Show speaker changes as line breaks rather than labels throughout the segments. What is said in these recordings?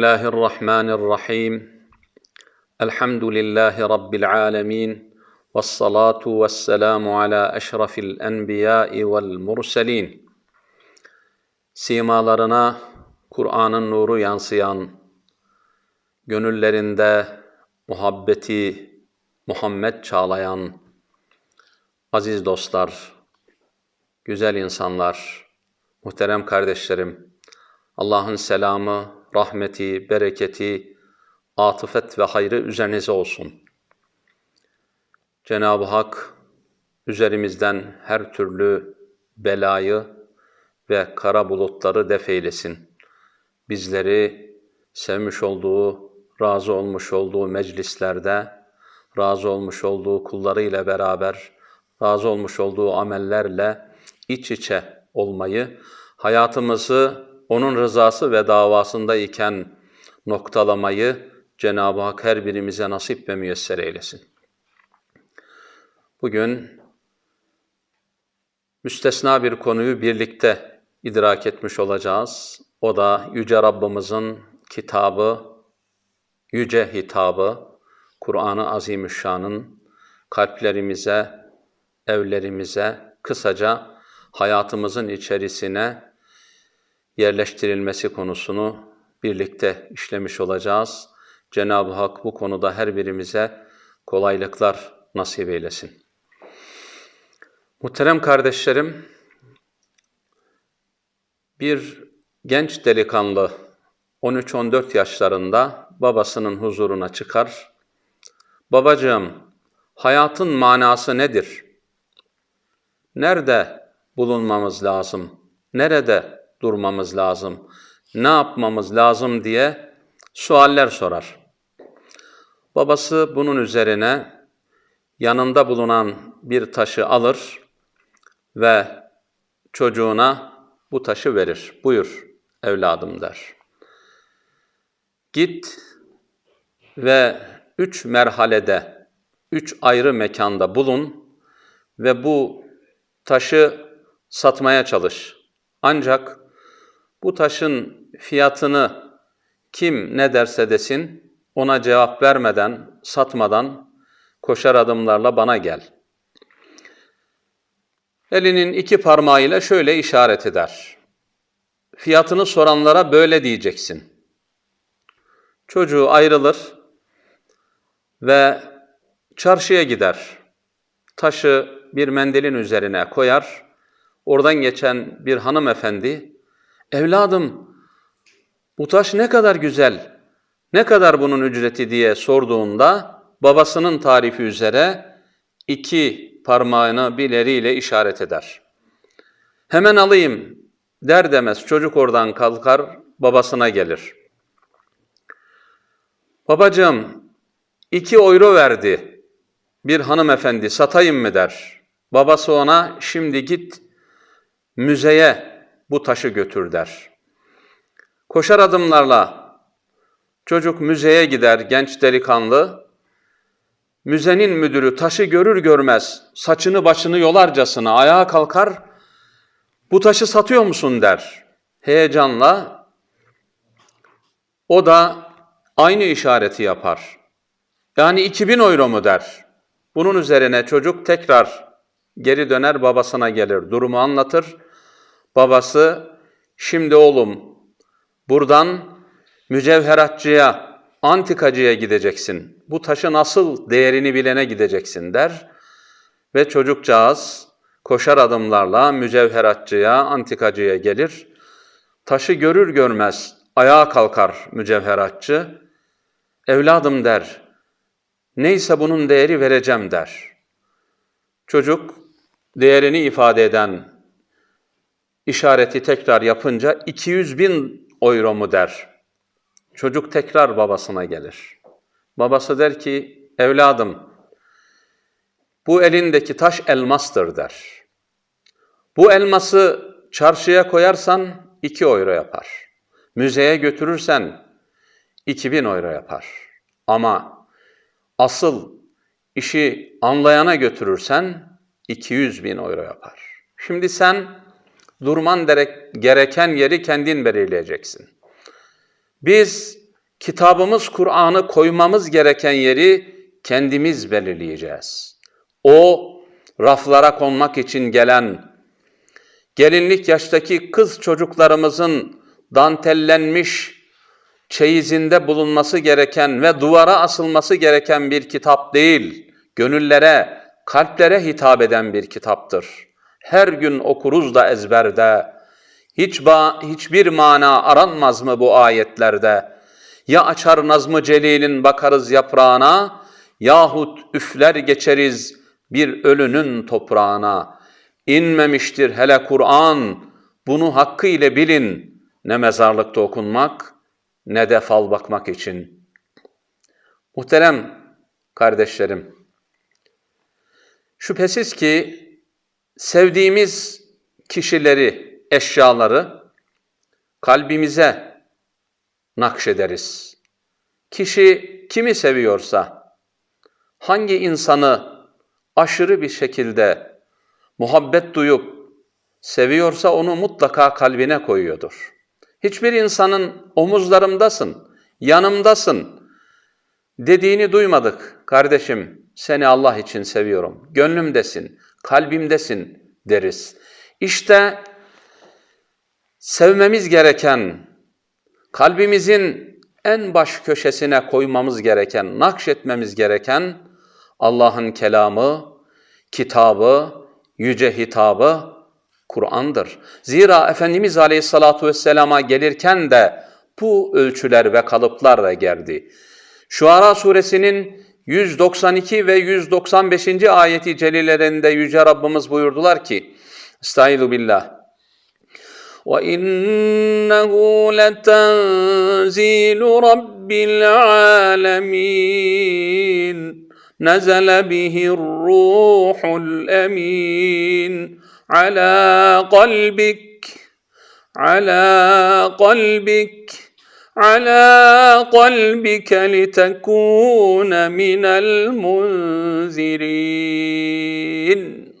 بسم الله الرحمن الرحيم الحمد لله رب العالمين والصلاه والسلام على اشرف الانبياء والمرسلين simalarına Kur'an'ın nuru yansıyan, gönüllerinde muhabbeti Muhammed çağlayan aziz dostlar, güzel insanlar, muhterem kardeşlerim, Allah'ın selamı, rahmeti, bereketi, atıfet ve hayrı üzerinize olsun. Cenab-ı Hak üzerimizden her türlü belayı ve kara bulutları def eylesin. Bizleri sevmiş olduğu, razı olmuş olduğu meclislerde, razı olmuş olduğu kullarıyla beraber, razı olmuş olduğu amellerle iç içe olmayı, hayatımızı onun rızası ve davasında iken noktalamayı Cenab-ı Hak her birimize nasip ve müyesser eylesin. Bugün müstesna bir konuyu birlikte idrak etmiş olacağız. O da Yüce Rabbimizin kitabı, yüce hitabı, Kur'an-ı Azimüşşan'ın kalplerimize, evlerimize, kısaca hayatımızın içerisine yerleştirilmesi konusunu birlikte işlemiş olacağız. Cenab-ı Hak bu konuda her birimize kolaylıklar nasip eylesin. Muhterem kardeşlerim, bir genç delikanlı 13-14 yaşlarında babasının huzuruna çıkar. Babacığım, hayatın manası nedir? Nerede bulunmamız lazım? Nerede durmamız lazım? Ne yapmamız lazım diye sualler sorar. Babası bunun üzerine yanında bulunan bir taşı alır ve çocuğuna bu taşı verir. Buyur evladım der. Git ve üç merhalede, üç ayrı mekanda bulun ve bu taşı satmaya çalış. Ancak bu taşın fiyatını kim ne derse desin ona cevap vermeden, satmadan koşar adımlarla bana gel. Elinin iki parmağıyla şöyle işaret eder. Fiyatını soranlara böyle diyeceksin. Çocuğu ayrılır ve çarşıya gider. Taşı bir mendilin üzerine koyar. Oradan geçen bir hanımefendi, evladım bu taş ne kadar güzel, ne kadar bunun ücreti diye sorduğunda babasının tarifi üzere iki parmağını bileriyle işaret eder. Hemen alayım der demez çocuk oradan kalkar babasına gelir. Babacığım iki euro verdi bir hanımefendi satayım mı der. Babası ona şimdi git müzeye bu taşı götür der. Koşar adımlarla çocuk müzeye gider genç delikanlı. Müzenin müdürü taşı görür görmez saçını başını yolarcasına ayağa kalkar. Bu taşı satıyor musun der. Heyecanla o da aynı işareti yapar. Yani 2000 euro mu der. Bunun üzerine çocuk tekrar geri döner babasına gelir. Durumu anlatır. Babası şimdi oğlum buradan mücevheratçıya, antikacıya gideceksin. Bu taşın asıl değerini bilene gideceksin der. Ve çocukcağız koşar adımlarla mücevheratçıya, antikacıya gelir. Taşı görür görmez ayağa kalkar mücevheratçı. Evladım der, neyse bunun değeri vereceğim der. Çocuk değerini ifade eden işareti tekrar yapınca 200 bin euro mu der. Çocuk tekrar babasına gelir. Babası der ki, evladım, bu elindeki taş elmastır der. Bu elması çarşıya koyarsan 2 euro yapar. Müzeye götürürsen 2000 euro yapar. Ama asıl işi anlayana götürürsen 200 bin euro yapar. Şimdi sen durman gereken yeri kendin belirleyeceksin. Biz kitabımız Kur'an'ı koymamız gereken yeri kendimiz belirleyeceğiz. O raflara konmak için gelen gelinlik yaştaki kız çocuklarımızın dantellenmiş çeyizinde bulunması gereken ve duvara asılması gereken bir kitap değil, gönüllere, kalplere hitap eden bir kitaptır. Her gün okuruz da ezberde, hiç ba hiçbir mana aranmaz mı bu ayetlerde? Ya açar Nazmı Celil'in bakarız yaprağına, yahut üfler geçeriz bir ölünün toprağına. İnmemiştir hele Kur'an, bunu hakkı ile bilin. Ne mezarlıkta okunmak, ne de fal bakmak için. Muhterem kardeşlerim, şüphesiz ki sevdiğimiz kişileri, eşyaları kalbimize nakşederiz. Kişi kimi seviyorsa, hangi insanı aşırı bir şekilde muhabbet duyup seviyorsa onu mutlaka kalbine koyuyordur. Hiçbir insanın omuzlarımdasın, yanımdasın dediğini duymadık. Kardeşim seni Allah için seviyorum, gönlümdesin, kalbimdesin deriz. İşte sevmemiz gereken, kalbimizin en baş köşesine koymamız gereken, nakşetmemiz gereken Allah'ın kelamı, kitabı, yüce hitabı Kur'an'dır. Zira Efendimiz Aleyhisselatü Vesselam'a gelirken de bu ölçüler ve kalıplarla geldi. Şuara suresinin 192 ve 195. ayeti celilerinde Yüce Rabbimiz buyurdular ki, Estaizu billah. وَإِنَّهُ لَتَنْزِيلُ رَبِّ الْعَالَمِينَ نَزَلَ بِهِ الرُّوحُ الْأَمِينُ على قلبك على قلبك على قلبك لتكون من المنذرين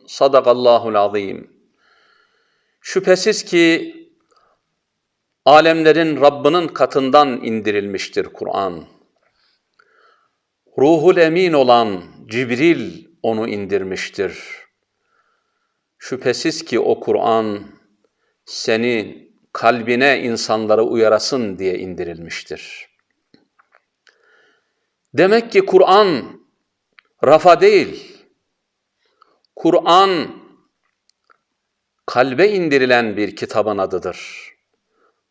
Sadakallahul azim. Şüphesiz ki alemlerin Rabbinin katından indirilmiştir Kur'an. Ruhul emin olan Cibril onu indirmiştir. Şüphesiz ki o Kur'an seni kalbine insanları uyarasın diye indirilmiştir. Demek ki Kur'an rafa değil. Kur'an kalbe indirilen bir kitabın adıdır.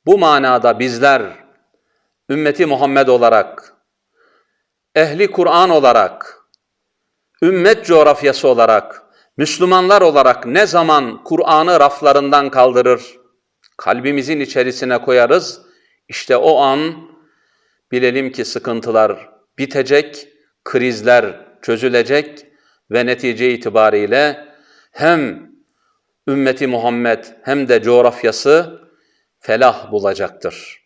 Bu manada bizler ümmeti Muhammed olarak, ehli Kur'an olarak, ümmet coğrafyası olarak, Müslümanlar olarak ne zaman Kur'an'ı raflarından kaldırır, kalbimizin içerisine koyarız, işte o an bilelim ki sıkıntılar bitecek, krizler çözülecek ve netice itibariyle hem ümmeti Muhammed hem de coğrafyası felah bulacaktır.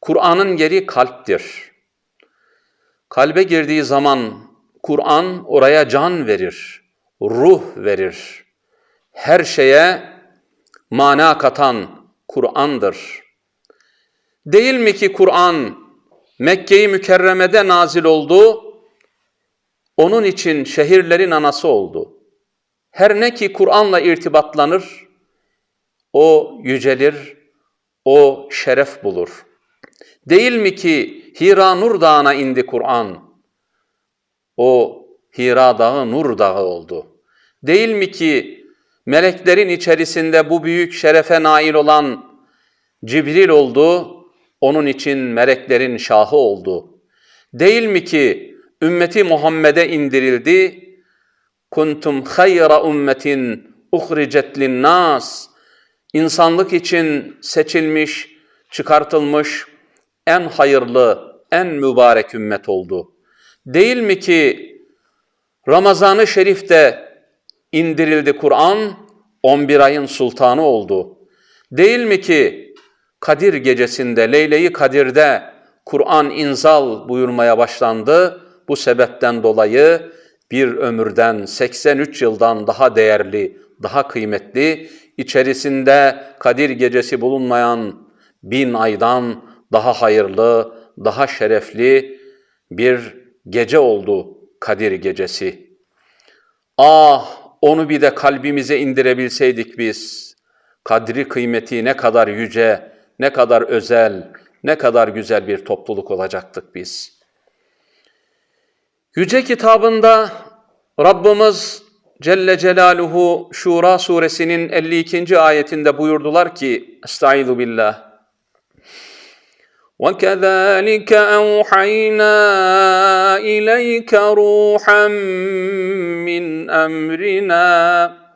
Kur'an'ın yeri kalptir. Kalbe girdiği zaman Kur'an oraya can verir, ruh verir. Her şeye mana katan Kur'an'dır. Değil mi ki Kur'an Mekke-i Mükerreme'de nazil oldu, onun için şehirlerin anası oldu. Her ne ki Kur'an'la irtibatlanır, o yücelir, o şeref bulur. Değil mi ki Hira Nur Dağı'na indi Kur'an? O Hira Dağı Nur Dağı oldu. Değil mi ki meleklerin içerisinde bu büyük şerefe nail olan Cibril oldu, onun için meleklerin şahı oldu. Değil mi ki ümmeti Muhammed'e indirildi, kuntum hayra ummetin uhricet linnas insanlık için seçilmiş, çıkartılmış en hayırlı, en mübarek ümmet oldu. Değil mi ki Ramazan-ı Şerif'te indirildi Kur'an, 11 ayın sultanı oldu. Değil mi ki Kadir gecesinde, Leyle-i Kadir'de Kur'an inzal buyurmaya başlandı. Bu sebepten dolayı bir ömürden 83 yıldan daha değerli, daha kıymetli, içerisinde Kadir gecesi bulunmayan bin aydan daha hayırlı, daha şerefli bir gece oldu Kadir gecesi. Ah onu bir de kalbimize indirebilseydik biz. Kadri kıymeti ne kadar yüce, ne kadar özel, ne kadar güzel bir topluluk olacaktık biz. Yüce kitabında Rabbimiz Celle Celaluhu Şura suresinin 52. ayetinde buyurdular ki Estaizu billah وكذلك أوحينا إليك روحا من أمرنا.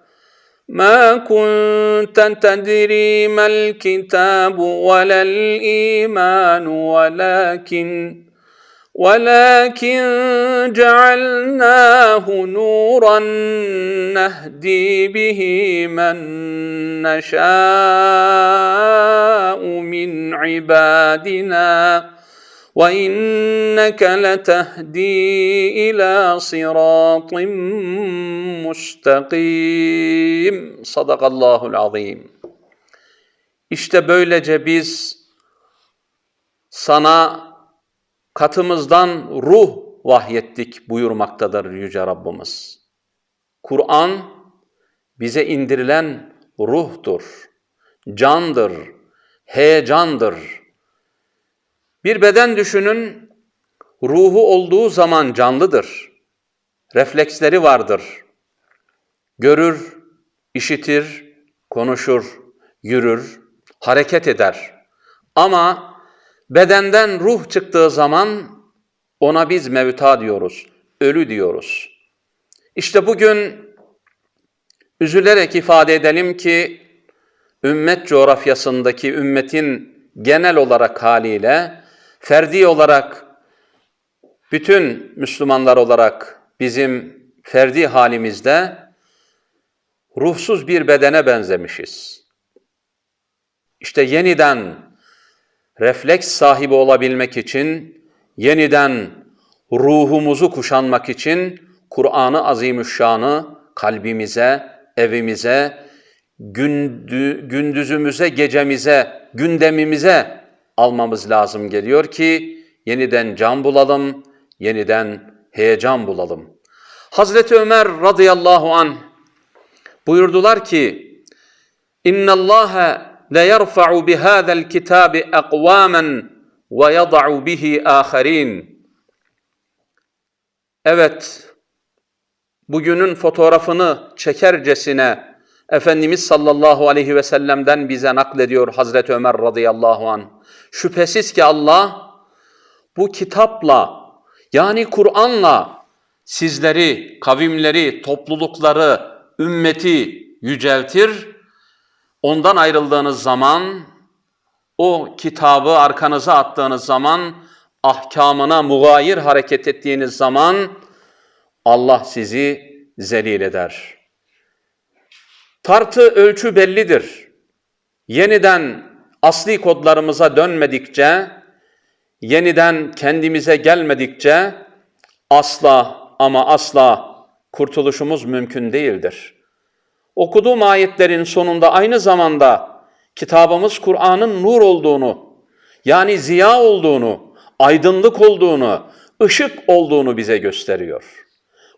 ما كنت تدري ما الكتاب ولا الإيمان ولكن ولكن جعلناه نورا نهدي به من نشاء من عبادنا وإنك لتهدي إلى صراط مستقيم. صدق الله العظيم. İşte böylece biz sana katımızdan ruh vahyettik buyurmaktadır Yüce Rabbimiz. Kur'an bize indirilen ruhtur, candır, heyecandır. Bir beden düşünün, ruhu olduğu zaman canlıdır. Refleksleri vardır. Görür, işitir, konuşur, yürür, hareket eder. Ama bedenden ruh çıktığı zaman ona biz mevta diyoruz, ölü diyoruz. İşte bugün üzülerek ifade edelim ki ümmet coğrafyasındaki ümmetin genel olarak haliyle ferdi olarak bütün Müslümanlar olarak bizim ferdi halimizde ruhsuz bir bedene benzemişiz. İşte yeniden refleks sahibi olabilmek için, yeniden ruhumuzu kuşanmak için Kur'an-ı Azimüşşan'ı kalbimize, evimize, gündü, gündüzümüze, gecemize, gündemimize almamız lazım geliyor ki yeniden can bulalım, yeniden heyecan bulalım. Hazreti Ömer radıyallahu an buyurdular ki İnna Allah la yerfa'u bihada'l kitabi aqwaman ve yad'u bihi. Evet, bugünün fotoğrafını çekercesine Efendimiz sallallahu aleyhi ve sellem'den bize naklediyor Hazreti Ömer radıyallahu an. Şüphesiz ki Allah bu kitapla yani Kur'an'la sizleri, kavimleri, toplulukları, ümmeti yüceltir. Ondan ayrıldığınız zaman, o kitabı arkanıza attığınız zaman, ahkamına mugayir hareket ettiğiniz zaman Allah sizi zelil eder. Tartı ölçü bellidir. Yeniden asli kodlarımıza dönmedikçe, yeniden kendimize gelmedikçe asla ama asla kurtuluşumuz mümkün değildir. Okuduğum ayetlerin sonunda aynı zamanda kitabımız Kur'an'ın nur olduğunu, yani ziya olduğunu, aydınlık olduğunu, ışık olduğunu bize gösteriyor.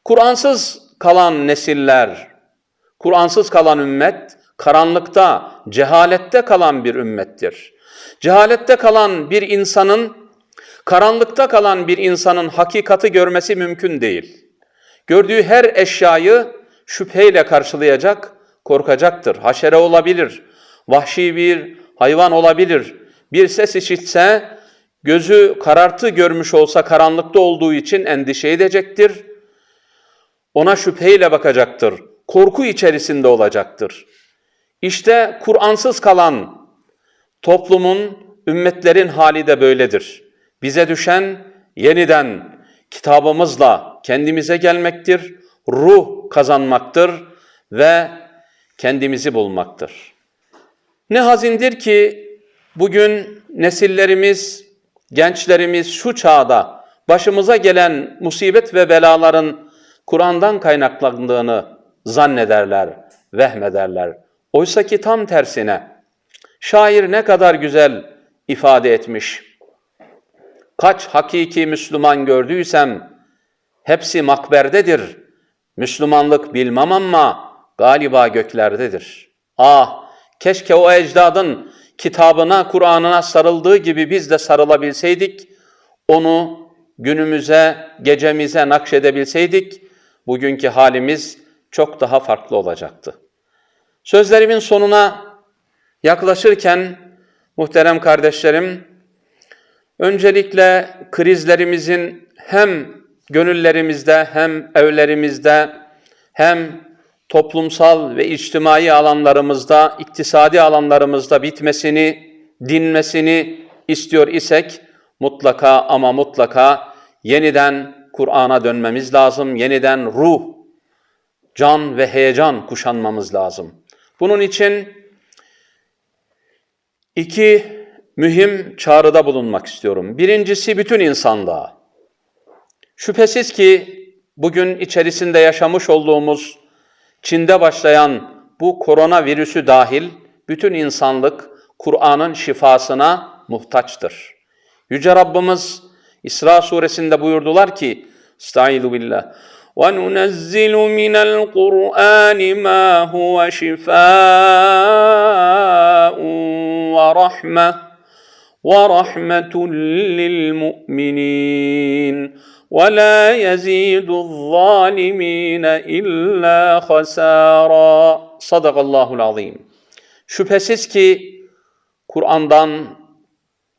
Kur'ansız kalan nesiller, Kur'ansız kalan ümmet, karanlıkta, cehalette kalan bir ümmettir. Cehalette kalan bir insanın, karanlıkta kalan bir insanın hakikati görmesi mümkün değil. Gördüğü her eşyayı şüpheyle karşılayacak, korkacaktır. Haşere olabilir, vahşi bir hayvan olabilir. Bir ses işitse, gözü karartı görmüş olsa karanlıkta olduğu için endişe edecektir. Ona şüpheyle bakacaktır, korku içerisinde olacaktır. İşte Kur'ansız kalan toplumun, ümmetlerin hali de böyledir. Bize düşen yeniden kitabımızla kendimize gelmektir, ruh kazanmaktır ve kendimizi bulmaktır. Ne hazindir ki bugün nesillerimiz, gençlerimiz şu çağda başımıza gelen musibet ve belaların Kur'an'dan kaynaklandığını zannederler, vehmederler. Oysa ki tam tersine şair ne kadar güzel ifade etmiş. Kaç hakiki Müslüman gördüysem hepsi makberdedir. Müslümanlık bilmem ama galiba göklerdedir. Ah, keşke o ecdadın kitabına, Kur'an'ına sarıldığı gibi biz de sarılabilseydik, onu günümüze, gecemize nakşedebilseydik, bugünkü halimiz çok daha farklı olacaktı. Sözlerimin sonuna yaklaşırken muhterem kardeşlerim, öncelikle krizlerimizin hem gönüllerimizde hem evlerimizde hem toplumsal ve içtimai alanlarımızda, iktisadi alanlarımızda bitmesini, dinmesini istiyor isek mutlaka ama mutlaka yeniden Kur'an'a dönmemiz lazım. Yeniden ruh, can ve heyecan kuşanmamız lazım. Bunun için iki mühim çağrıda bulunmak istiyorum. Birincisi bütün insanlığa. Şüphesiz ki bugün içerisinde yaşamış olduğumuz Çin'de başlayan bu koronavirüsü dahil bütün insanlık Kur'an'ın şifasına muhtaçtır. Yüce Rabbimiz İsra suresinde buyurdular ki Estaizu billah وَنُنَزِّلُ مِنَ الْقُرْآنِ مَا هُوَ شِفَاءٌ وَرَحْمَةٌ وَرَحْمَةٌ لِلْمُؤْمِنِينَ وَلَا يَزِيدُ الظَّالِمِينَ إِلَّا خَسَارًا Sadakallahul azim. Şüphesiz ki Kur'an'dan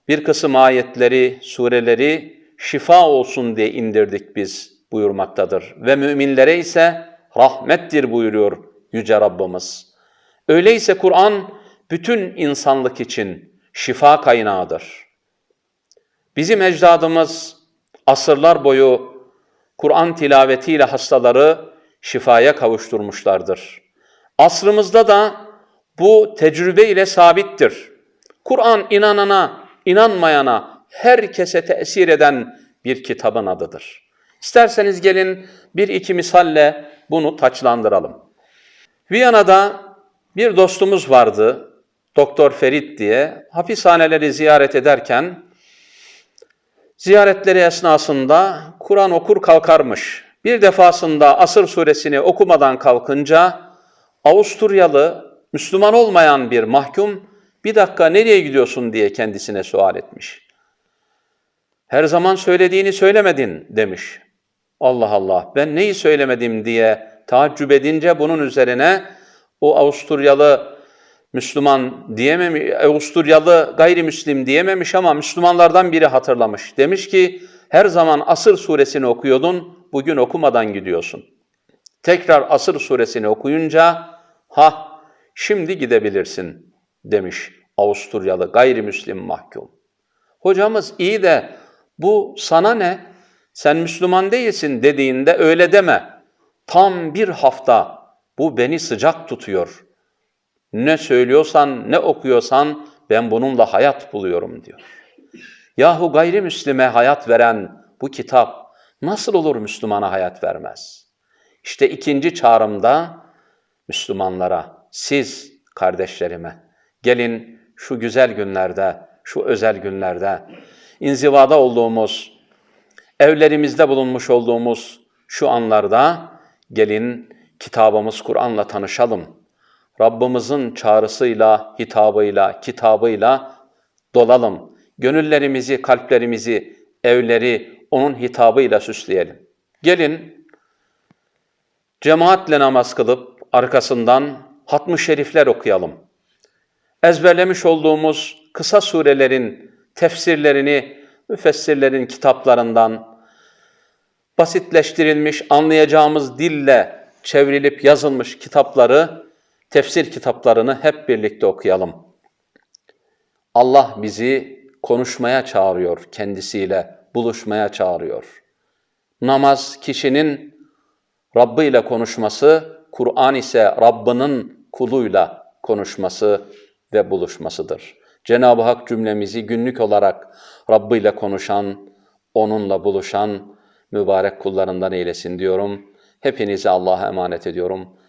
bir kısım ayetleri, sureleri şifa olsun diye indirdik biz buyurmaktadır. Ve müminlere ise rahmettir buyuruyor Yüce Rabbimiz. Öyleyse Kur'an bütün insanlık için şifa kaynağıdır. Bizim ecdadımız asırlar boyu Kur'an tilavetiyle hastaları şifaya kavuşturmuşlardır. Asrımızda da bu tecrübe ile sabittir. Kur'an inanana, inanmayana, herkese tesir eden bir kitabın adıdır. İsterseniz gelin bir iki misalle bunu taçlandıralım. Viyana'da bir dostumuz vardı, Doktor Ferit diye. Hapishaneleri ziyaret ederken ziyaretleri esnasında Kur'an okur kalkarmış. Bir defasında Asır suresini okumadan kalkınca Avusturyalı Müslüman olmayan bir mahkum bir dakika nereye gidiyorsun diye kendisine sual etmiş. Her zaman söylediğini söylemedin demiş. Allah Allah ben neyi söylemedim diye taaccüp edince bunun üzerine o Avusturyalı Müslüman diyememiş, Avusturyalı gayrimüslim diyememiş ama Müslümanlardan biri hatırlamış. Demiş ki her zaman Asır suresini okuyordun, bugün okumadan gidiyorsun. Tekrar Asır suresini okuyunca ha şimdi gidebilirsin demiş Avusturyalı gayrimüslim mahkum. Hocamız iyi de bu sana ne? Sen Müslüman değilsin dediğinde öyle deme. Tam bir hafta bu beni sıcak tutuyor. Ne söylüyorsan, ne okuyorsan ben bununla hayat buluyorum diyor. Yahu gayrimüslime hayat veren bu kitap nasıl olur Müslümana hayat vermez? İşte ikinci çağrımda Müslümanlara, siz kardeşlerime, gelin şu güzel günlerde, şu özel günlerde, inzivada olduğumuz, evlerimizde bulunmuş olduğumuz şu anlarda gelin kitabımız Kur'an'la tanışalım. Rabbimizin çağrısıyla, hitabıyla, kitabıyla dolalım. Gönüllerimizi, kalplerimizi, evleri onun hitabıyla süsleyelim. Gelin cemaatle namaz kılıp arkasından hatm-ı şerifler okuyalım. Ezberlemiş olduğumuz kısa surelerin tefsirlerini müfessirlerin kitaplarından basitleştirilmiş, anlayacağımız dille çevrilip yazılmış kitapları, tefsir kitaplarını hep birlikte okuyalım. Allah bizi konuşmaya çağırıyor kendisiyle, buluşmaya çağırıyor. Namaz kişinin Rabbi ile konuşması, Kur'an ise Rabbinin kuluyla konuşması ve buluşmasıdır. Cenab-ı Hak cümlemizi günlük olarak Rabbi ile konuşan, onunla buluşan mübarek kullarından eylesin diyorum. Hepinizi Allah'a emanet ediyorum.